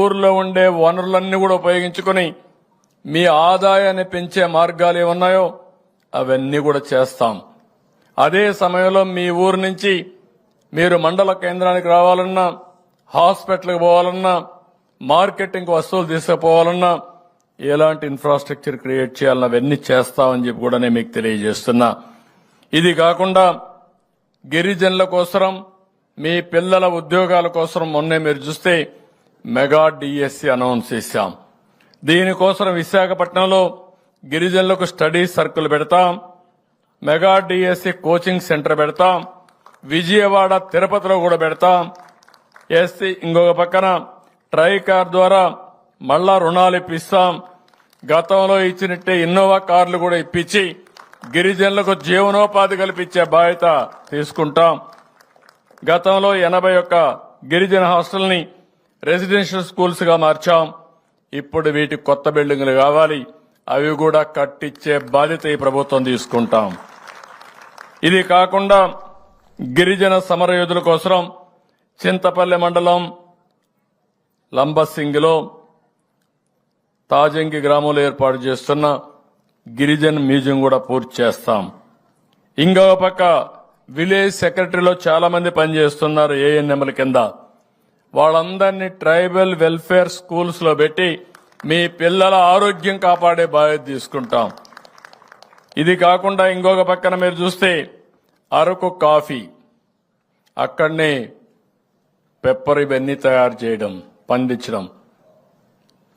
ఊర్లో ఉండే వనరులన్నీ కూడా ఉపయోగించుకొని మీ ఆదాయాన్ని పెంచే మార్గాలు ఏమున్నాయో అవన్నీ కూడా చేస్తాం. అదే సమయంలో మీ ఊరు నుంచి మీరు మండల కేంద్రానికి రావాలన్నా హాస్పిటల్కి పోవాలన్నా మార్కెటింగ్ వస్తువులు తీసుకుపోవాలన్నా ఎలాంటి ఇన్ఫ్రాస్ట్రక్చర్ క్రియేట్ చేయాలన్నా అవన్నీ చేస్తామని చెప్పి కూడా నేను మీకు తెలియజేస్తున్నా. ఇది కాకుండా గిరిజనుల కోసరం మీ పిల్లల ఉద్యోగాల కోసం మొన్నే మీరు చూస్తే మెగా డిఎస్సి అనౌన్స్ చేశాం. దీనికోసం విశాఖపట్నంలో గిరిజనులకు స్టడీ సర్కిల్ పెడతాం. మెగా డిఎస్సి కోచింగ్ సెంటర్ పెడతాం. విజయవాడ తిరుపతిలో కూడా పెడతాం. ఎస్సీ ఇంకొక పక్కన ట్రైకార్ ద్వారా మళ్ళా రుణాలు ఇప్పిస్తాం. గతంలో ఇచ్చినట్టే ఇన్నోవా కార్లు కూడా ఇప్పించి గిరిజనులకు జీవనోపాధి కల్పించే బాధ్యత తీసుకుంటాం. గతంలో ఎనభై ఒక్క గిరిజన హాస్టల్ని రెసిడెన్షియల్ స్కూల్స్గా మార్చాం. ఇప్పుడు వీటికి కొత్త బిల్డింగులు కావాలి. అవి కూడా కట్టించే బాధ్యత ఈ ప్రభుత్వం తీసుకుంటాం. ఇది కాకుండా గిరిజన సమరయోధుల కోసం చింతపల్లి మండలం లంబసింగిలో తాజంగి గ్రామంలో ఏర్పాటు చేస్తున్న గిరిజన్ మ్యూజియం కూడా పూర్తి చేస్తాం. ఇంకొక పక్క విలేజ్ సెక్రటరీలో చాలా మంది పనిచేస్తున్నారు ఏఎన్ఎంల కింద. వాళ్ళందరినీ ట్రైబల్ వెల్ఫేర్ స్కూల్స్లో పెట్టి మీ పిల్లల ఆరోగ్యం కాపాడే బాధ్యత తీసుకుంటాం. ఇది కాకుండా ఇంకొక పక్కన మీరు చూస్తే అరకు కాఫీ. అక్కడనే పెప్పర్ ఇవన్నీ తయారు చేయడం పండించడం.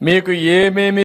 మీకు ఏమేమి